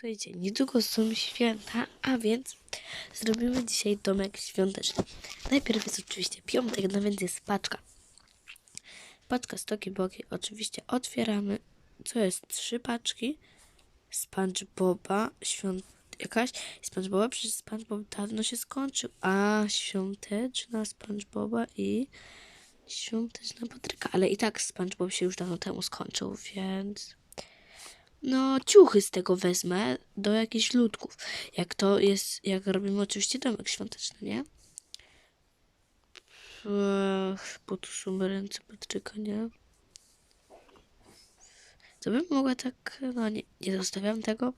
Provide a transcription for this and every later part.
Słuchajcie, niedługo są święta, a więc zrobimy dzisiaj domek świąteczny. Najpierw jest oczywiście piątek, no więc jest paczka. Paczka z Toki Boki oczywiście otwieramy. Co jest? Trzy paczki. SpongeBoba, świąt... jakaś SpongeBoba, przecież SpongeBob dawno się skończył. A, świąteczna SpongeBoba i świąteczna Patryka. Ale i tak SpongeBob się już dawno temu skończył, więc... No, ciuchy z tego wezmę do jakichś ludków. Jak to jest, jak robimy oczywiście domek świąteczny, nie? Ech, tu ręce Patryka, nie? To bym mogła tak, no nie, nie zostawiam tego.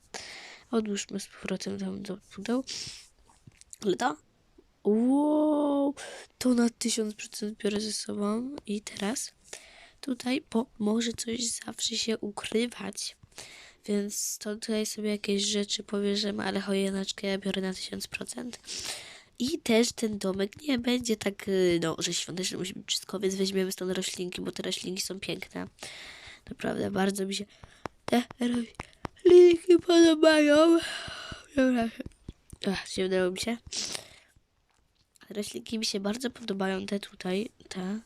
Odłóżmy z powrotem tam do pudeł. Ale to? Wow, to na 1000% biorę ze sobą. I teraz tutaj, bo może coś zawsze się ukrywać. Więc to tutaj sobie jakieś rzeczy pobierzemy, ale chojeneczkę ja biorę na 1000%. I też ten domek nie będzie tak, y, no, że świąteczny musi być wszystko, więc weźmiemy stąd roślinki, bo te roślinki są piękne. Naprawdę, bardzo mi się te roślinki podobają. Dobra. Ach, się udało mi się. Roślinki mi się bardzo podobają, te tutaj, te.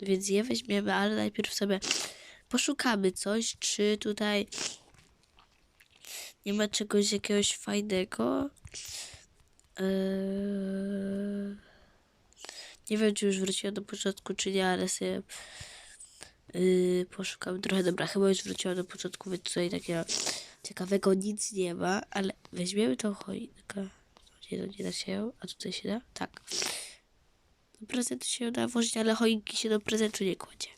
Więc je weźmiemy, ale najpierw sobie poszukamy coś, czy tutaj nie ma czegoś jakiegoś fajnego. Eee, nie wiem, czy już wróciła do początku, czy nie, ale sobie yy, poszukam trochę. Dobra, chyba już wróciła do początku, więc tutaj takiego ciekawego nic nie ma, ale weźmiemy tą choinkę. Nie, to nie da się, a tutaj się da? Tak. Do prezentu się da włożyć, ale choinki się do prezentu nie kładzie.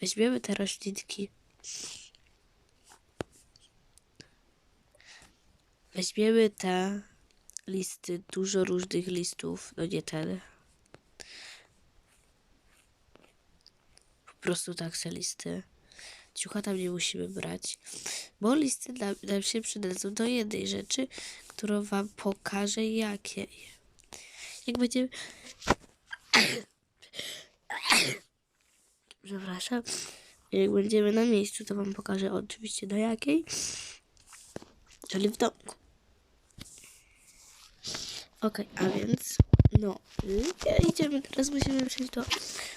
Weźmiemy te roślinki. Weźmiemy te listy, dużo różnych listów, no nie ten. Po prostu tak se listy. Ciucha tam nie musimy brać, bo listy nam, nam się przydadzą do jednej rzeczy, którą wam pokażę jakie. Jak będziemy... Przepraszam. Jak będziemy na miejscu, to wam pokażę oczywiście do jakiej. Czyli w domku. Okej, a więc no, idziemy teraz, musimy przejść do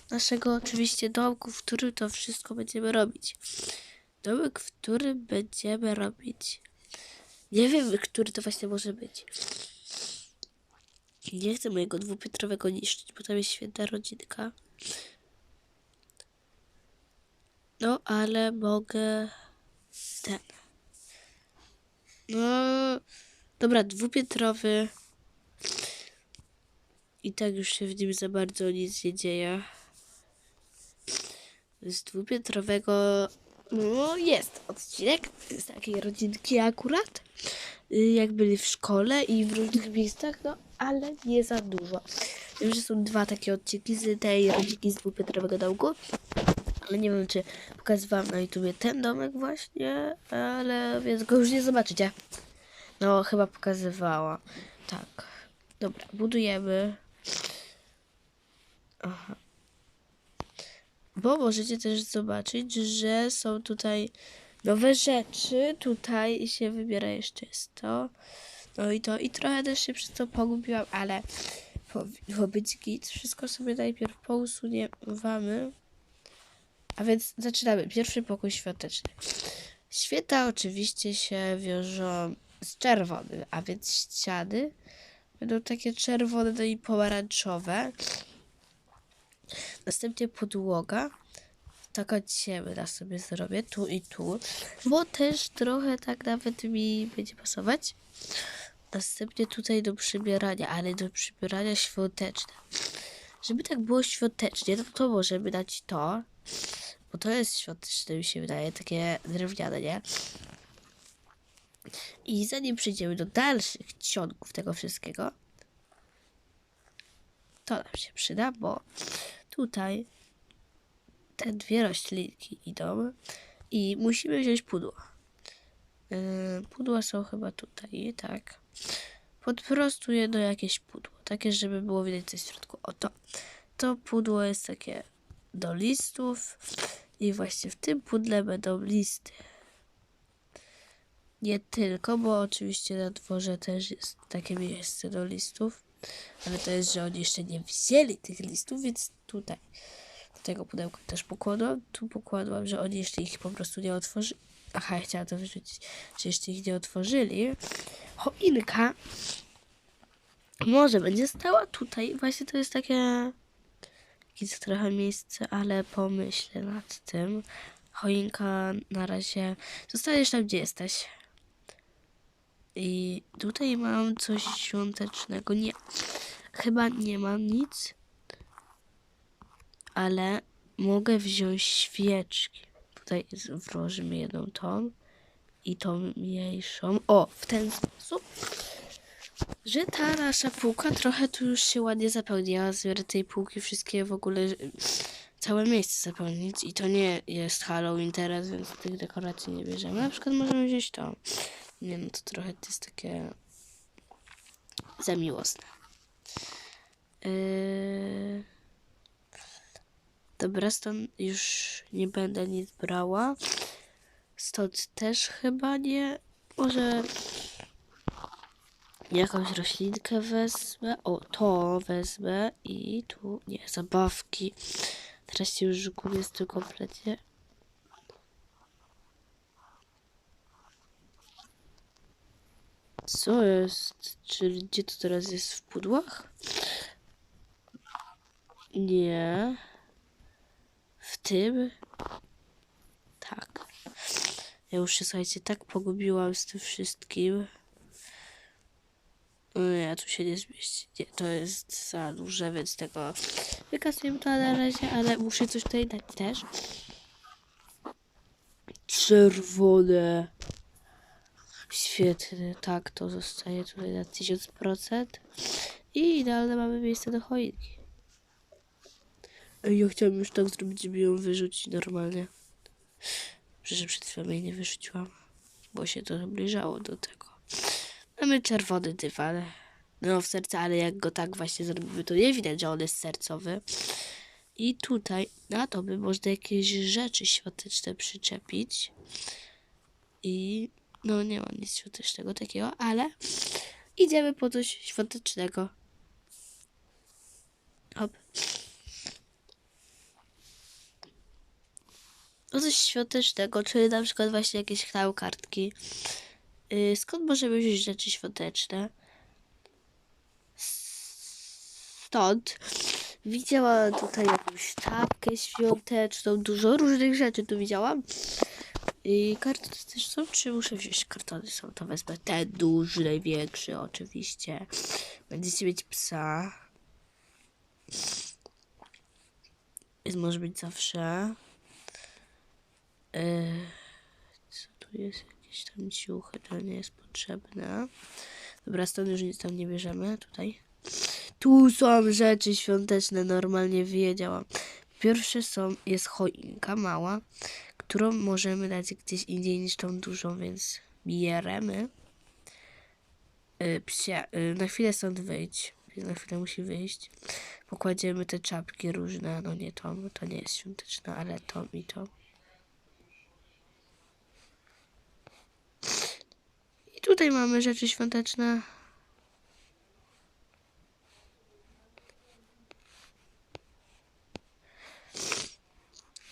naszego oczywiście domku, w którym to wszystko będziemy robić. Domek, w którym będziemy robić. Nie wiem, który to właśnie może być. Nie chcę mojego dwupiętrowego niszczyć, bo tam jest święta rodzinka. No, ale mogę ten. No, dobra, dwupiętrowy. I tak już się w nim za bardzo nic nie dzieje. Z dwupiętrowego no, jest odcinek z takiej rodzinki akurat. y, Jak byli w szkole i w różnych miejscach, no ale nie za dużo. Wiem, że są dwa takie odcinki z tej rodzinki z dwupiętrowego domku. Ale nie wiem, czy pokazywałam na YouTubie ten domek właśnie, ale więc go już nie zobaczycie. No, chyba pokazywała. Tak. Dobra, budujemy. Aha. Bo możecie też zobaczyć, że są tutaj nowe rzeczy. Tutaj się wybiera jeszcze jest to. No i to. I trochę też się przez to pogubiłam, ale powinno być git. Wszystko sobie najpierw pousuniemy. A więc zaczynamy. Pierwszy pokój świąteczny. Święta oczywiście się wiążą z czerwonym, a więc ściany będą takie czerwone no i pomarańczowe. Następnie podłoga. Taka ciemna sobie zrobię, tu i tu, bo też trochę tak nawet mi będzie pasować. Następnie tutaj do przybierania, ale do przybierania świąteczne. Żeby tak było świątecznie, no to możemy dać to, bo to jest świąteczne, mi się wydaje, takie drewniane, nie? I zanim przejdziemy do dalszych ciągów tego wszystkiego, to nam się przyda, bo tutaj te dwie roślinki idą i musimy wziąć pudło. Yy, pudła są chyba tutaj, tak. Po prostu jedno jakieś pudło, takie, żeby było widać coś w środku. Oto. To pudło jest takie do listów i właśnie w tym pudle będą listy. Nie tylko, bo oczywiście na dworze też jest takie miejsce do listów. Ale to jest, że oni jeszcze nie wzięli tych listów, więc tutaj do tego pudełka też pokładłam. Tu pokładłam, że oni jeszcze ich po prostu nie otworzyli. Aha, ja chciałam to wyrzucić, że jeszcze ich nie otworzyli. Choinka może będzie stała tutaj. Właśnie to jest takie jest trochę miejsce, ale pomyślę nad tym. Choinka na razie zostajesz tam, gdzie jesteś. I tutaj mam coś świątecznego. Nie, chyba nie mam nic, ale mogę wziąć świeczki. Tutaj włożymy jedną tą i tą mniejszą. O, w ten sposób że ta nasza półka trochę tu już się ładnie zapełniła. Zbiorę tej półki wszystkie w ogóle całe miejsce zapełnić i to nie jest Halloween teraz, więc tych dekoracji nie bierzemy. Na przykład możemy wziąć to. Nie no, to trochę to jest takie za miłosne. Yy... Dobra, stąd już nie będę nic brała. Stąd też chyba nie. Może jakąś roślinkę wezmę. O, to wezmę i tu nie, zabawki. Teraz się już gubię z tym kompletnie. Co jest? Czyli gdzie to teraz jest? W pudłach? Nie. W tym? Tak. Ja już się, słuchajcie, tak pogubiłam z tym wszystkim. Nie, tu się nie zmieści. Nie, to jest za duże, więc tego wykasuję to na razie, ale muszę coś tutaj dać też. Czerwone. Świetnie, tak, to zostaje tutaj na 1000%. I idealne mamy miejsce do choinki. Ja chciałam już tak zrobić, żeby ją wyrzucić normalnie. Że przed chwilą jej nie wyrzuciłam, bo się to zbliżało do tego. Mamy czerwony dywan. No w serce, ale jak go tak właśnie zrobimy, to nie widać, że on jest sercowy. I tutaj na to by można jakieś rzeczy świąteczne przyczepić. I no nie ma nic świątecznego takiego, ale idziemy po coś świątecznego. Hop. Po coś świątecznego, czyli na przykład właśnie jakieś tam kartki. Y, skąd możemy wziąć rzeczy świąteczne? Stąd widziałam tutaj jakąś czapkę świąteczną, dużo różnych rzeczy tu widziałam. I kartony też są, czy muszę wziąć kartony? Są, to wezmę ten duży, największy oczywiście. Będziecie mieć psa. Jest może być zawsze. Yy, co tu jest? Jakieś tam ciuchy, to nie jest potrzebne. Dobra, stąd już nic tam nie bierzemy. Tutaj. Tu są rzeczy świąteczne, normalnie wiedziałam. Pierwsze są, jest choinka mała, którą możemy dać gdzieś indziej niż tą dużą, więc bierzemy. Yy, na chwilę stąd wyjść. Na chwilę musi wyjść. Pokładziemy te czapki różne, no nie tą, to nie jest świąteczna, ale tą i tą. Tutaj mamy rzeczy świąteczne.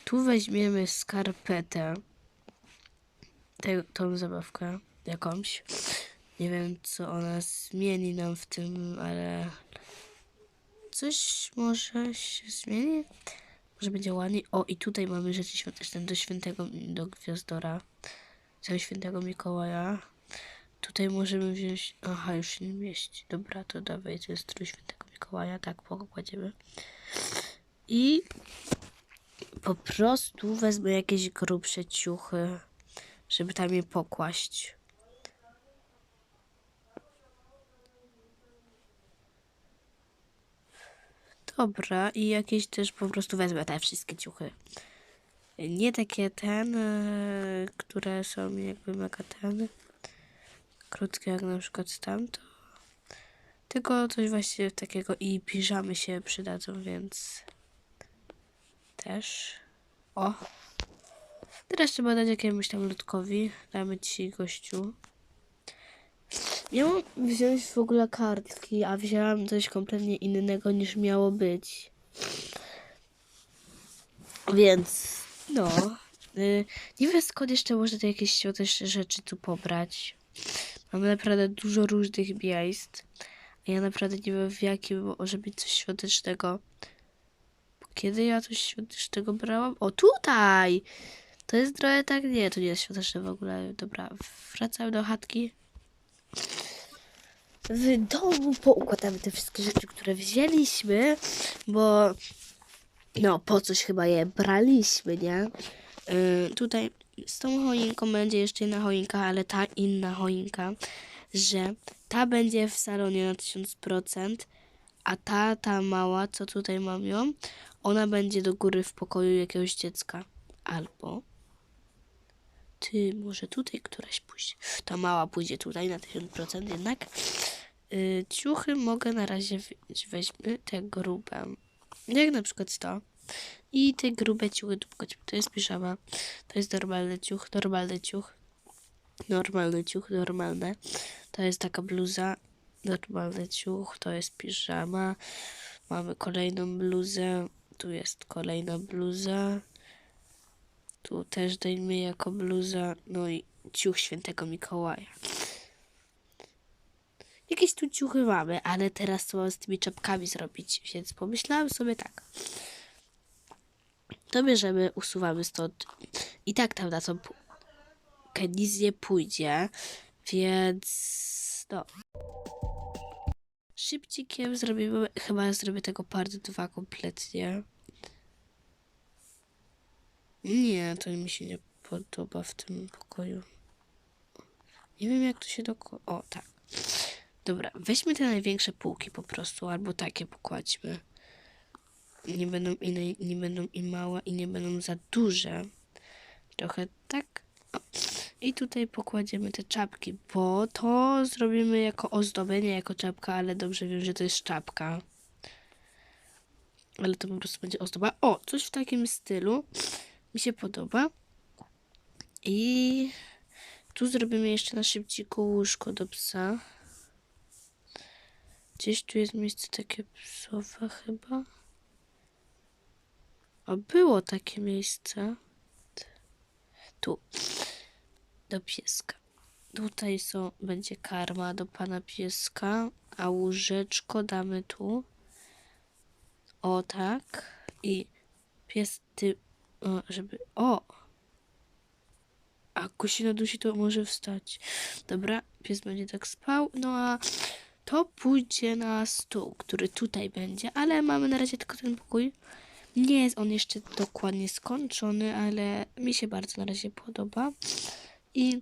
Tu weźmiemy skarpetę. Tę, tą zabawkę jakąś. Nie wiem, co ona zmieni nam w tym, ale coś może się zmieni. Może będzie ładnie. O, i tutaj mamy rzeczy świąteczne do świętego, do gwiazdora. Do świętego Mikołaja. Tutaj możemy wziąć... Aha, już się nie mieści. Dobra, to dawaj, to jest strój świętego Mikołaja. Tak, pokładziemy. I po prostu wezmę jakieś grubsze ciuchy, żeby tam je pokłaść. Dobra, i jakieś też po prostu wezmę te wszystkie ciuchy. Nie takie ten, e, które są jakby mega ten, krótkie jak na przykład tamto. Tylko coś właśnie takiego i piżamy się przydadzą, więc też. O! Teraz trzeba dać jakiemuś tam ludkowi. Damy ci gościu. Miałam wziąć w ogóle kartki, a wzięłam coś kompletnie innego niż miało być. Więc, no. Y, nie wiem skąd jeszcze można jakieś świąteczne rzeczy tu pobrać. Mamy naprawdę dużo różnych miejsc. Ja naprawdę nie wiem w jakim może być coś świątecznego. Kiedy ja coś świątecznego brałam? O, tutaj! To jest trochę tak, nie, to nie jest świąteczne w ogóle. Dobra, wracamy do chatki. W domu poukładamy te wszystkie rzeczy, które wzięliśmy, bo no, po coś chyba je braliśmy, nie? Yy, tutaj z tą choinką będzie jeszcze jedna choinka, ale ta inna choinka, że ta będzie w salonie na 1000%, a ta, ta mała, co tutaj mam ją, ona będzie do góry w pokoju jakiegoś dziecka. Albo ty, może tutaj któraś pójdzie. Ta mała pójdzie tutaj na 1000% jednak. Yy, ciuchy mogę na razie wziąć. Weźmy te grube. Jak na przykład to. I te grube ciuchy dupkoć. To jest piżama. To jest normalny ciuch, normalny ciuch. Normalny ciuch, normalne. To jest taka bluza. Normalny ciuch, to jest piżama. Mamy kolejną bluzę. Tu jest kolejna bluza. Tu też dajmy jako bluza. No i ciuch świętego Mikołaja. Jakieś tu ciuchy mamy, ale teraz co mam z tymi czapkami zrobić? Więc pomyślałam sobie tak. To bierzemy, usuwamy stąd. I tak tam na to nic nie pójdzie, więc no. Szybcikiem zrobimy, chyba zrobię tego part 2 kompletnie. Nie, to mi się nie podoba w tym pokoju. Nie wiem jak to się do... O, tak. Dobra, weźmy te największe półki po prostu, albo takie pokładźmy. Nie będą i, naj, nie będą i małe, i nie będą za duże. Trochę tak. O. I tutaj pokładziemy te czapki, bo to zrobimy jako ozdobienie, jako czapka, ale dobrze wiem, że to jest czapka. Ale to po prostu będzie ozdoba. O, coś w takim stylu mi się podoba. I tu zrobimy jeszcze na szybciku łóżko do psa. Gdzieś tu jest miejsce takie psowe chyba. A było takie miejsce. Tu. Do pieska. Tutaj są, będzie karma do pana pieska, a łóżeczko damy tu. O tak. I pies ty, o, żeby, o. A kusina dusi to może wstać. Dobra, pies będzie tak spał. No a to pójdzie na stół, który tutaj będzie, ale mamy na razie tylko ten pokój. Nie jest on jeszcze dokładnie skończony, ale mi się bardzo na razie podoba. I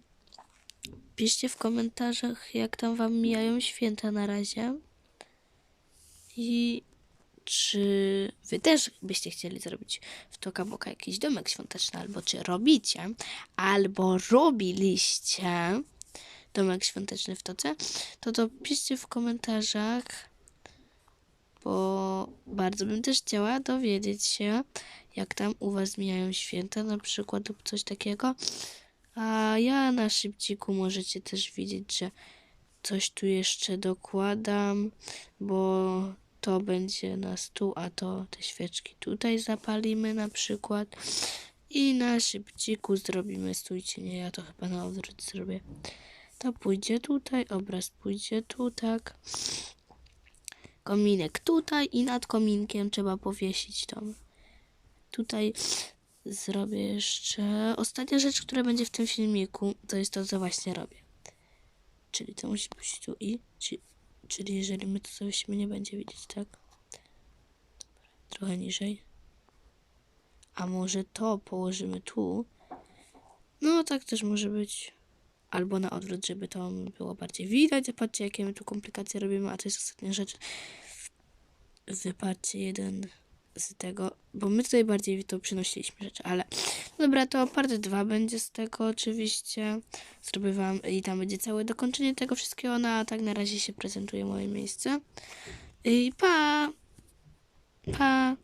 piszcie w komentarzach, jak tam wam mijają święta na razie. I czy wy też byście chcieli zrobić w Tokaboka jakiś domek świąteczny, albo czy robicie, albo robiliście domek świąteczny w Toce, to to piszcie w komentarzach, bo bardzo bym też chciała dowiedzieć się, jak tam u was mijają święta, na przykład lub coś takiego. A ja na szybciku możecie też widzieć, że coś tu jeszcze dokładam, bo to będzie na stół, a to te świeczki tutaj zapalimy na przykład. I na szybciku zrobimy, stójcie, nie, ja to chyba na odwrót zrobię. To pójdzie tutaj, obraz pójdzie tu, tak. Kominek tutaj i nad kominkiem trzeba powiesić tą. Tutaj zrobię jeszcze... Ostatnia rzecz, która będzie w tym filmiku, to jest to, co właśnie robię. Czyli to musi być tu i... Czyli, czyli jeżeli my to zawiesimy, nie będzie widzieć, tak? Trochę niżej. A może to położymy tu? No, tak też może być. Albo na odwrót, żeby to było bardziej widać. Zobaczcie, jakie my tu komplikacje robimy, a to jest ostatnia rzecz. Wypatrzcie jeden z tego, bo my tutaj bardziej to przynosiliśmy rzeczy, ale dobra, to part 2 będzie z tego oczywiście. Zrobię wam i tam będzie całe dokończenie tego wszystkiego, no a tak na razie się prezentuje moje miejsce. I pa! Pa!